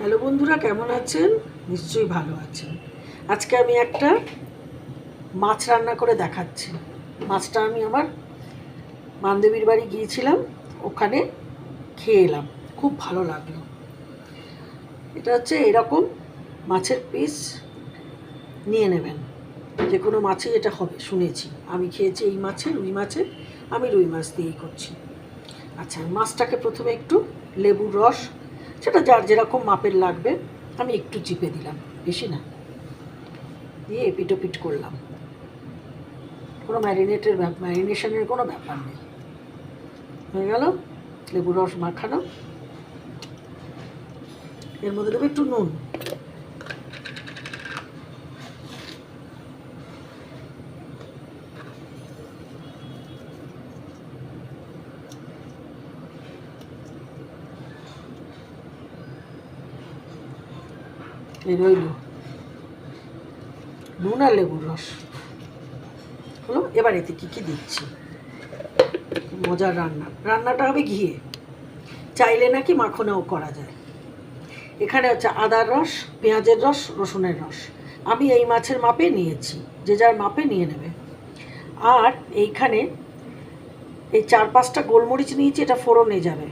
Hello বন্ধুরা, কেমন আছেন? নিশ্চয়ই ভালো আছেন। আজকে আমি একটা মাছ রান্না করে দেখাচ্ছি। মাছটা আমি আমার বান্ধবীর বাড়ি গিয়েছিলাম, ওখানে খেয়ে এলাম। খুব ভালো লাগল। এটা হচ্ছে এরকম মাছের পিস, নিয়ে নেবেন। যে কোনো মাছই এটা হবে, শুনেছি। আমি খেয়েছি এই মাছের রুই মাছের আমি রুই মাছ দিয়েই করছি। আচ্ছা মাছটাকে প্রথমে একটু লেবুর রস সেটা যার যেরকম মাপের লাগবে, আমি একটু চিপে দিলাম, বেশি না। দিয়ে এপিটোপিট করলাম। কোনো ম্যারিনেটের ম্যারিনেশনের কোনো ব্যাপার নেই। হয়ে গেল লেবু রস মাখানো। এর মধ্যে দেবো একটু নুন। এই রইল। নুন আর লেবুর রস। হলো, এবার এতে কী কী দিচ্ছি? মজার রান্না। রান্নাটা হবে ঘিয়ে। চাইলে নাকি মাখনেও করা যায়। এখানে হচ্ছে আদার রস, পেঁয়াজের রস, রসুনের রস। আমি এই মাছের মাপে নিয়েছি। যে যার মাপে নিয়ে নেবে। আর এইখানে এই চার পাঁচটা গোলমরিচ নিয়েছি, এটা ফোড়নে যাবে।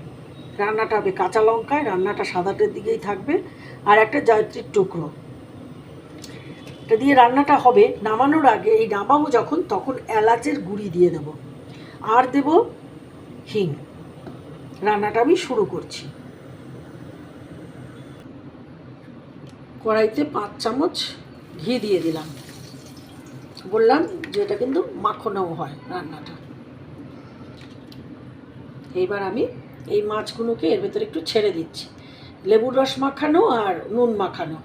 রান্নাটা হবে কাঁচা লঙ্কায়, রান্নাটা সাদাটের দিকেই থাকবে। আর একটা জয়ত্রীর টুকরো। এটা দিয়ে রান্নাটা হবে, নামানোর আগে এই নামাবো যখন, তখন এলাচের গুঁড়ি দিয়ে দেব। আর দেব হিং। রান্নাটা আমি শুরু করছি। কড়াইতে পাঁচ চামচ ঘি দিয়ে দিলাম। বললাম যে এটা কিন্তু মাখনও হয় রান্নাটা। এইবার আমি এই মাছগুলোকে এর ভেতরে একটু ছেড়ে দিচ্ছি। লেবুর রস মাখানো আর নুন মাখানো।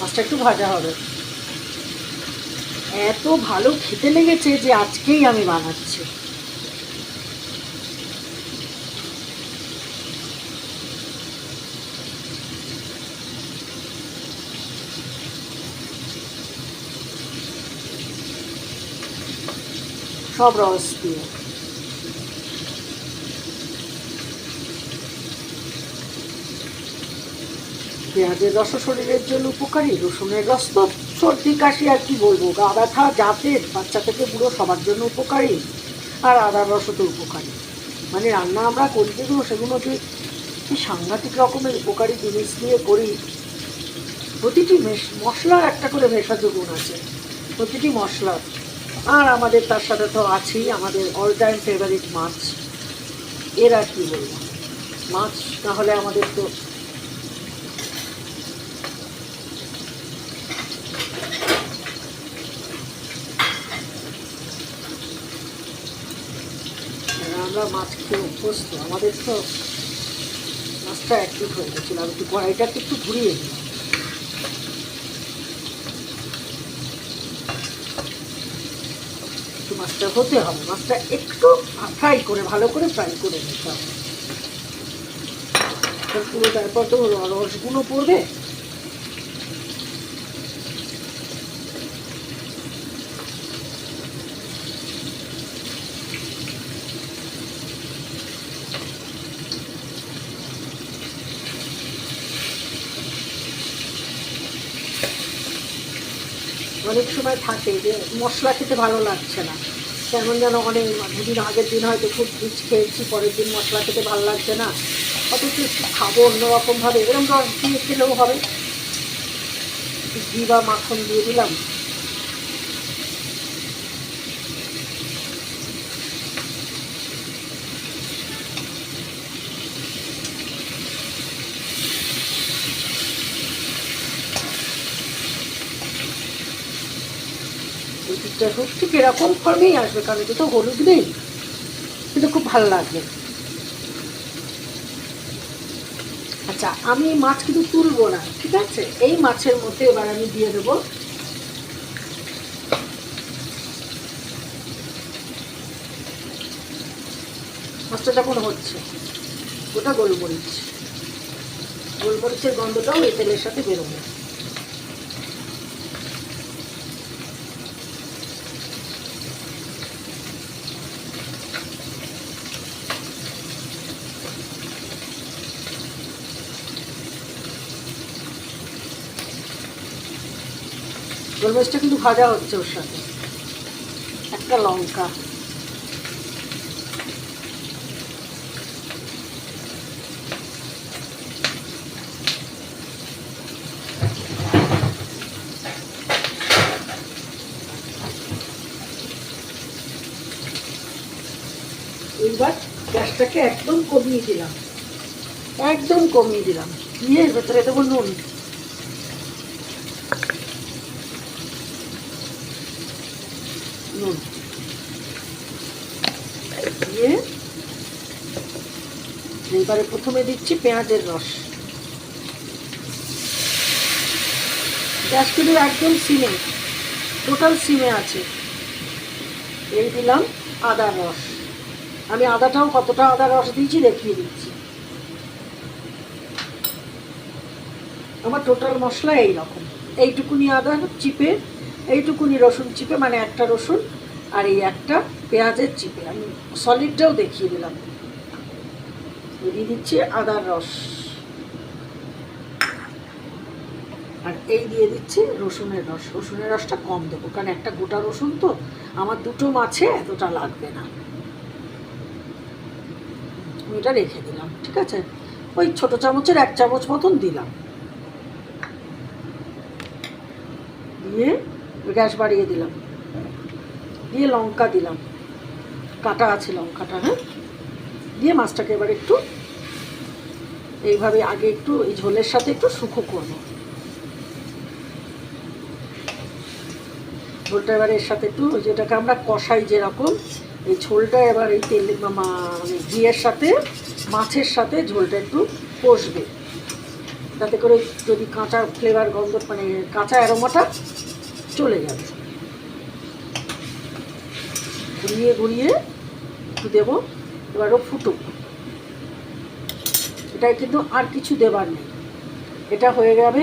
মাছটা একটু ভাজা হবে। এত ভালো খেতে লেগেছে যে আজকেই আমি বানাচ্ছি। সব রস দিয়ে পেঁয়াজের রস শরীরের জন্য উপকারী, রসুনের রস তো সর্দি, কাশি আর কি বলব? গা ব্যথা জাতের বাচ্চা থেকে বুড়ো সবার জন্য উপকারী আর আদার রসও তো উপকারী। মানে রান্না আমরা করি যেগুলো, সেগুলো যে সাংঘাতিক রকমের উপকারী জিনিস দিয়ে করি। প্রতিটি মেশ, মশলার একটা করে ভেষজ গুণ আছে। প্রতিটি মশলার। আর আমাদের তার সাথে তো আছেই, আমাদের অল টাইম ফেভারিট মাছ। এর আর কি বলব? মাছ না হলে আমাদের তো আমরা মাছ খেয়ে অভ্যস্ত। আমাদের তো মাছটা অ্যাক্টিভ হয়ে গেছিল। আমি একটু কড়াইটাকে একটু ঘুরিয়ে দিলাম একটু মাছটা হতে হবে। মাছটা একটু ফ্রাই করে, ভালো করে ফ্রাই করে নিতে হবে। পুরো তারপর তো রসগুলো পড়বে। অনেক সময় থাকে যে মশলা খেতে ভালো লাগছে না। কেমন যেন অনেক দুদিন আগের দিন হয়তো খুব রিচ খেয়েছি, পরের দিন মশলা খেতে ভালো লাগছে না। অথচ খাব অন্যরকমভাবে, এরকম রস দিয়ে খেলেও হবে। ঘি বা মাখন দিয়ে দিলাম। হোক ঠিক এরকম ফর্মেই আসবে, কারণ এটা তো হলুদ নেই। কিন্তু খুব ভালো লাগবে। আচ্ছা আমি মাছ কিন্তু তুলবো না, ঠিক আছে? এই মাছের মধ্যে এবার আমি দিয়ে দেবো। মাছটা যখন হচ্ছে, ওটা গোলমরিচ। গোলমরিচের গন্ধটাও এই তেলের সাথে বেরোবে। গোলমরিচটা কিন্তু ভাজা হচ্ছে ওর সাথে। একটা লঙ্কা। এইবার গ্যাসটাকে একদম কমিয়ে দিলাম। একদম কমিয়ে দিলাম। দিয়ে ভেতরে দেবো নুন। নুন। দিয়ে এবারে প্রথমে দিচ্ছি পেঁয়াজের রস। গ্যাস কিন্তু একদম সিমে টোটাল সিমে আছে। এই দিলাম আদার রস। আমি আদাটাও কতটা আদা রস দিয়েছি দেখিয়ে দিচ্ছি। আমার টোটাল মশলা এই রকম এইটুকুনি আদা চিপে এইটুকুনি রসুন চিপে মানে একটা রসুন আর এই একটা পেঁয়াজের চিপে। আমি সলিডটাও দেখিয়ে দিলাম। দিয়ে দিচ্ছি আদার রস। আর এই দিয়ে দিচ্ছি রসুনের রস। রসুনের রসটা কম দেবো, কারণ একটা গোটা রসুন তো, আমার দুটো মাছে এতটা লাগবে না। আমি এটা রেখে দিলাম, ঠিক আছে? ওই ছোট চামচের এক চামচ মতন দিলাম। দিয়ে গ্যাস বাড়িয়ে দিলাম। দিয়ে লঙ্কা দিলাম। কাটা আছে লঙ্কাটা হ্যাঁ? দিয়ে মাছটাকে এবার একটু এইভাবে আগে একটু এই ঝোলের সাথে একটু শুকো করব। ঝোলটা এবার এর সাথে একটু যেটাকে আমরা কষাই যেরকম, এই ঝোলটা এবার এই তেল মানে ঘিয়ের সাথে, মাছের সাথে ঝোলটা একটু কষবে। তাতে করে যদি কাঁচা ফ্লেভার গন্ধ মানে কাঁচা অ্যারোমাটা চলে যাবে। ঘুরিয়ে ঘুরিয়ে একটু দেবো এবারও ফুটুক। এটায় কিন্তু আর কিছু দেবার নেই। এটা হয়ে যাবে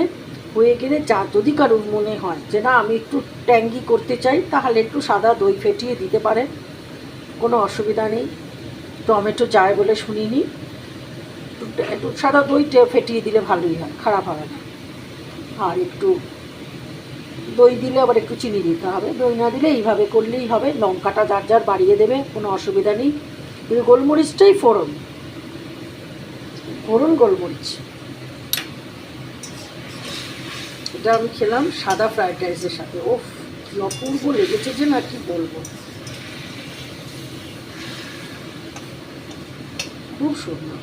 হয়ে গেলে যা যদি কারোর মনে হয় যে না, আমি একটু ট্যাঙ্গি করতে চাই, তাহলে একটু সাদা দই ফেটিয়ে দিতে পারে। কোনো অসুবিধা নেই। টমেটো যায় বলে শুনিনি। একটু সাদা দই ফেটিয়ে দিলে ভালোই হয়, খারাপ হবে না। আর একটু দই দিলে আবার একটু চিনি দিতে হবে। দই না দিলে এইভাবে করলেই হবে। লঙ্কাটা যার যার বাড়িয়ে দেবে, কোনো অসুবিধা নেই। কিন্তু গোলমরিচটাই ফোড়ন। ফোড়ন গোলমরিচ। এটা আমি খেলাম সাদা ফ্রায়েড রাইসের সাথে। ওফ, কি অপূর্ব লেগেছে যে না, কি বলব। খুব সুন্দর।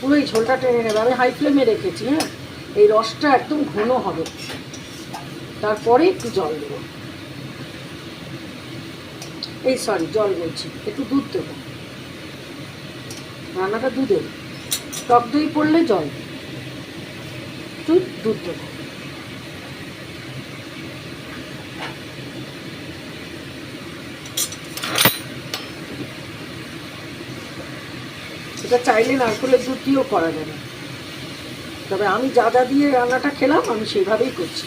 পুরো এই ঝোলটা টেনে নেবে। আমি হাই ফ্লেমে রেখেছি হ্যাঁ? এই রসটা একদম ঘন হবে। তারপরে একটু জল দেবো। এই সরি জল বলছি, একটু দুধ দেবো। রান্নাটা দুধের। টক দই পড়লে জল। একটু দুধ দেবো। এটা চাইলে নারকেলের দুধ দিয়েও করা যাবে। তবে আমি যা যা দিয়ে রান্নাটা খেলাম, আমি সেইভাবেই করছি।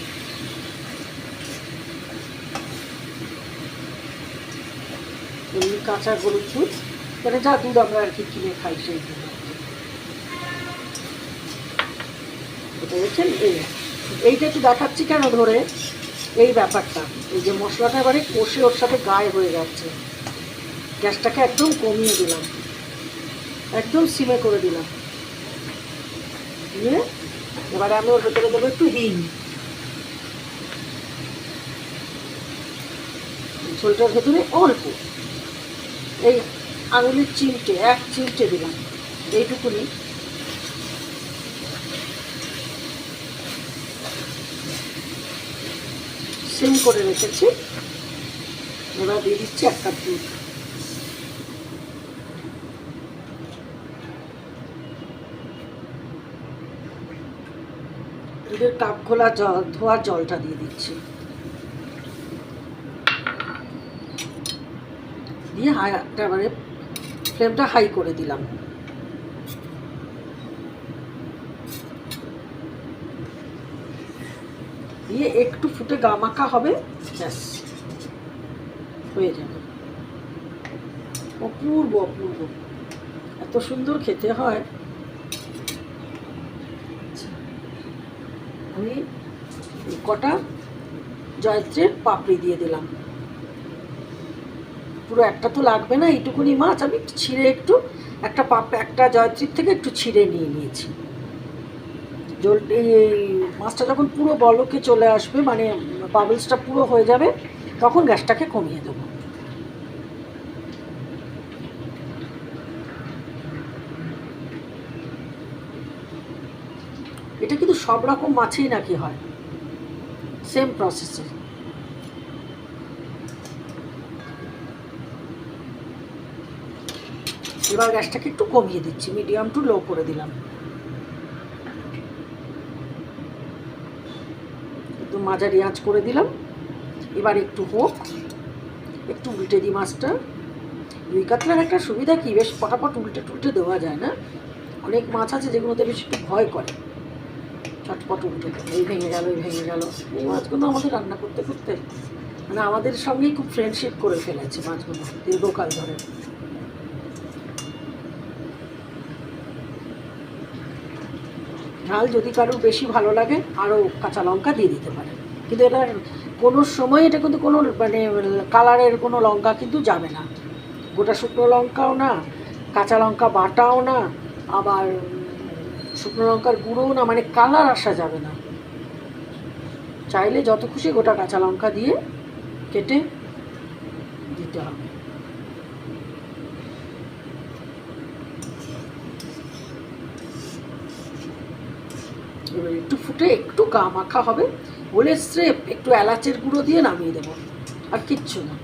এমনি কাঁচা গরুর দুধ মানে যা দুধ আমরা আর কি কিনে খাই সেই দুধ। এটা দেখছেন এই। এইটা একটু দেখাচ্ছি কেন ধরে? এই ব্যাপারটা। এই যে মশলাটা এবারে কষে ওর সাথে গায়ে হয়ে যাচ্ছে। গ্যাসটাকে একদম কমিয়ে দিলাম। একদম সিমে করে দিলাম। দিয়ে এবারে আমি ওর ভেতরে দেবো একটু হিং। ঝোলটার ভেতরে অল্প। এই আঙুলের চিমটে, এক চিমটে দিলাম। এইটুকুনি। সিম করে রেখেছি। এবার দিয়ে দিচ্ছি এক কাপ দুধ। দুধের কাপ খোলা জল, ধোয়া জলটা দিয়ে দিচ্ছি। দিয়ে হাই মানে ফ্লেমটা হাই করে দিলাম। দিয়ে একটু ফুটে গামাখা হবে, ব্যাস, হয়ে যাবে। অপূর্ব অপূর্ব। এত সুন্দর খেতে হয়। আমি কটা জয়ত্রের পাপড়ি দিয়ে দিলাম। পুরো একটা তো লাগবে না, এইটুকুনি মাছ আমি ছিঁড়ে একটু একটা পাপ, একটা জয়ত্রীর থেকে একটু ছিঁড়ে নিয়ে নিয়েছি। জল এই মাছটা যখন পুরো বলকে চলে আসবে মানে বাবলসটা পুরো হয়ে যাবে, তখন গ্যাসটাকে কমিয়ে দেবো এটা কিন্তু সব রকম মাছেই নাকি হয়। সেম প্রসেসে এবার গ্যাসটাকে একটু কমিয়ে দিচ্ছি মিডিয়াম টু লো করে দিলাম। একটু মাঝারি আঁচ করে দিলাম। এবার একটু হোক, একটু উল্টে দিই মাছটা। রুই কাতলার একটা সুবিধা কি, বেশ পটাপট উল্টে টুলটে দেওয়া যায় না। অনেক মাছ আছে যেগুলোতে বেশ একটু ভয় করে। চটপট দেয় এই ভেঙে গেল, এই ভেঙে গেল। এই মাছগুলো আমাদের রান্না করতে করতে মানে আমাদের সঙ্গেই খুব ফ্রেন্ডশিপ করে ফেলেছে মাছগুলো, দীর্ঘকাল ধরে। ঝাল যদি কারোর বেশি ভালো লাগে আরও কাঁচা লঙ্কা দিয়ে দিতে পারে। কিন্তু এটা কোনো সময় এটা কিন্তু কোনো মানে কালারের কোনো লঙ্কা কিন্তু যাবে না। গোটা শুকনো লঙ্কাও না, কাঁচা লঙ্কা বাটাও না, আবার শুকনো লঙ্কার গুঁড়োও না মানে কালার আসা যাবে না। চাইলে যত খুশি গোটা কাঁচা লঙ্কা দিয়ে কেটে দিতে হবে। এবার একটু ফুটে একটু গা মাখা হবে বলে স্রেপ একটু এলাচের গুঁড়ো দিয়ে নামিয়ে দেবো, আর কিচ্ছু না।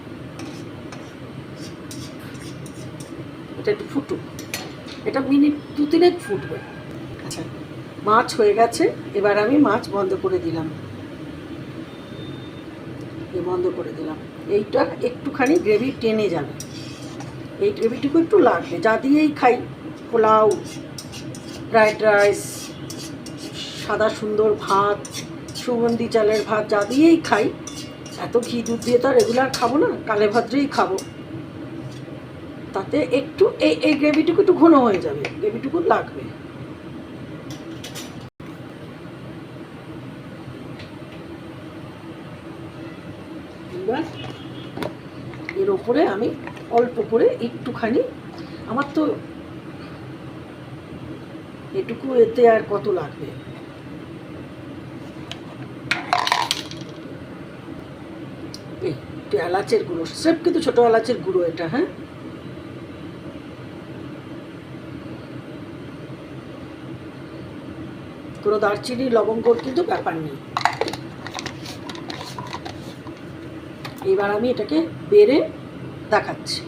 এটা একটু ফুটুক। এটা মিনিট দু তিনেক ফুটবে। আচ্ছা মাছ হয়ে গেছে, এবার আমি মাছ বন্ধ করে দিলাম। বন্ধ করে দিলাম। এইটা একটুখানি গ্রেভি টেনে যাবে। এই গ্রেভিটুকু একটু লাগবে। যা দিয়েই খাই, পোলাও ফ্রায়েড রাইস সাদা সুন্দর ভাত, সুগন্ধি চালের ভাত, যা দিয়েই খাই, এত ঘি দুধ দিয়ে তো রেগুলার খাব না, কালে ভাদ্রেই খাব। তাতে একটু এই এই গ্রেভিটুকু একটু ঘন হয়ে যাবে গ্রেভিটুকু লাগবে। এবার এর ওপরে আমি অল্প করে একটুখানি, আমার তো এটুকু এতে আর কত লাগবে? একটু এলাচের গুঁড়ো, স্রেফ কিন্তু ছোটো এলাচের গুঁড়ো এটা হ্যাঁ? কোনো দারচিনি লবঙ্গর কিন্তু ব্যাপার নেই। এবার আমি এটাকে বেড়ে দেখাচ্ছি।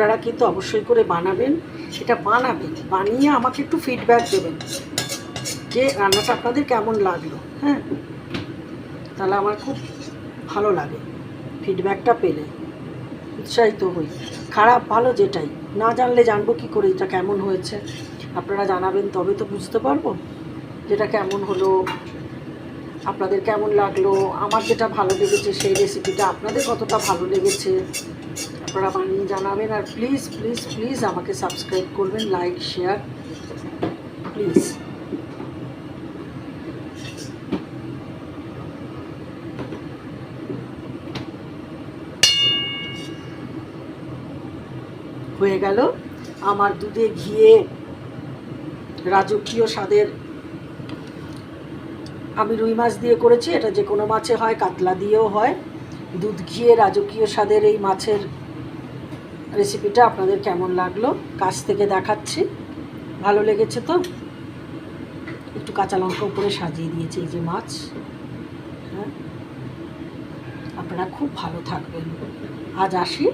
আপনারা কিন্তু অবশ্যই করে বানাবেন এটা বানাবেন। বানিয়ে আমাকে একটু ফিডব্যাক দেবেন যে রান্নাটা আপনাদের কেমন লাগল হ্যাঁ? তাহলে আমার খুব ভালো লাগে ফিডব্যাকটা পেলে, উৎসাহিত হই। খারাপ ভালো যেটাই, না জানলে জানব কি করে, এটা কেমন হয়েছে? আপনারা জানাবেন, তবে তো বুঝতে পারব যেটা কেমন হলো আপনাদের কেমন লাগল? আমার যেটা ভালো লেগেছে সেই রেসিপিটা আপনাদের কতটা ভালো লেগেছে? আপনারা বানিয়ে জানাবেন আর প্লিজ প্লিজ প্লিজ আমাকে সাবস্ক্রাইব করবেন লাইক শেয়ার প্লিজ হয়ে গেল। আমার দুধে ঘিয়ে রাজকীয় স্বাদের আমি রুই মাছ দিয়ে করেছি, এটা যে কোনো মাছে হয়, কাতলা দিয়েও হয়। দুধ ঘিয়ে রাজকীয় স্বাদের এই মাছের রেসিপিটা আপনাদের কেমন লাগল, কাছ থেকে দেখাচ্ছি। ভালো লেগেছে তো? একটু কাঁচা লঙ্কা উপরে সাজিয়ে দিয়েছি, এই যে মাছ। হ্যাঁ? আপনারা খুব ভালো থাকবেন। আজ আসি।